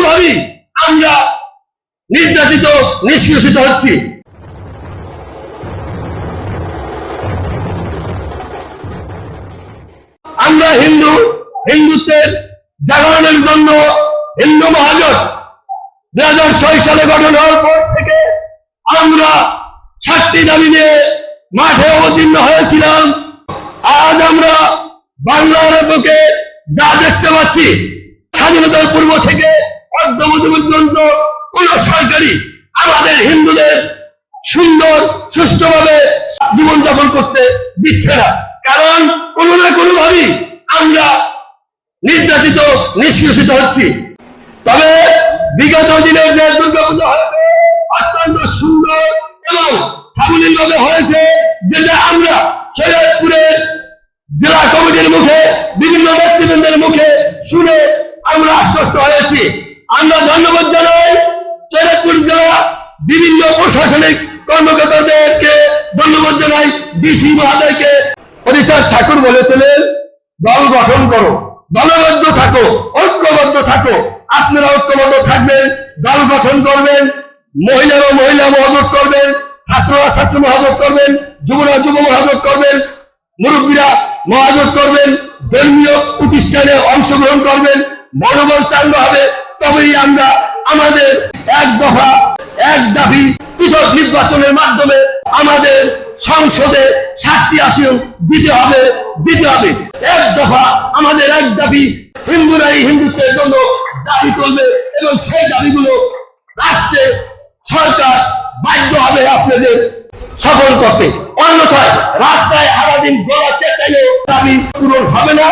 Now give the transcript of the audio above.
কোনোভাবেই আমরা নির্যাতিত হচ্ছি। আমরা হিন্দু, হিন্দুত্বের জন্য হিন্দু দুই হাজার ছয় সালে গঠন হওয়ার পর থেকে আমরা সাতটি দাবি নিয়ে মাঠে অবতীর্ণ হয়েছিলাম। আজ আমরা বাংলার যা দেখতে পাচ্ছি, স্বাধীনতার পূর্ব থেকে অর্ধবধি পর্যন্ত কোন সরকারি আমাদের হিন্দুদের সুন্দর, সুষ্ঠুভাবে জীবনযাপন করতে দিচ্ছে না। কারণ কোনো না কোনো ভাবেই আমরা নির্যাতিত নিষ্কাশিত হচ্ছি। তবে বিগত দিনের যে দুর্গাপূজা হয়েছে, অত্যন্ত সুন্দর এবং সাবলীল ভাবে হয়েছে, যেটা আমরা সৈয়দপুরের জেলা কমিটির মুখে, বিভিন্ন নেতৃবৃন্দের মুখে শুনে আমরা আশ্বস্ত হয়েছি। আমরা ধন্যবাদ জানাই সৈয়দপুর জেলা বিভিন্ন প্রশাসনিক কর্মকর্তাদেরকে ধন্যবাদ জানাই ডিসি মহাদয়কে। হরিচাঁদ ঠাকুর বলেছিলেন, দল গঠন করো, দলবদ্ধ থাকো, ঐক্যবদ্ধ থাকো। আপনারা ঐক্যবদ্ধ থাকবেন, দল গঠন করবেন, মহিলারা মহিলা মহাজোট করবেন, ছাত্ররা ছাত্র মহাজোট করবেন, যুবরা যুব মহাজোট করবেন, মুরব্বীরা মহাজোট করবেন, ধর্মীয় প্রতিষ্ঠানে অংশগ্রহণ করবেন, মনোবল চাঙ্গ হবে তবেই আমরা আমাদের এক দফা, এক দাবি পৃথক নির্বাচনের মাধ্যমে আমাদের সংসদে সাতটি আসন দিতে হবে দিতে হবে। এক দফা আমাদের এক দাবি হিন্দুরাই হিন্দুত্বের জন্য দাবি করবে এবং সেই দাবিগুলো রাষ্ট্রে সরকার বাধ্য হবে আপনাদের সফল করতে অন্যথায় রাস্তায় সারাদিন গলা চেঁচাইও দাবি পূরণ হবে না।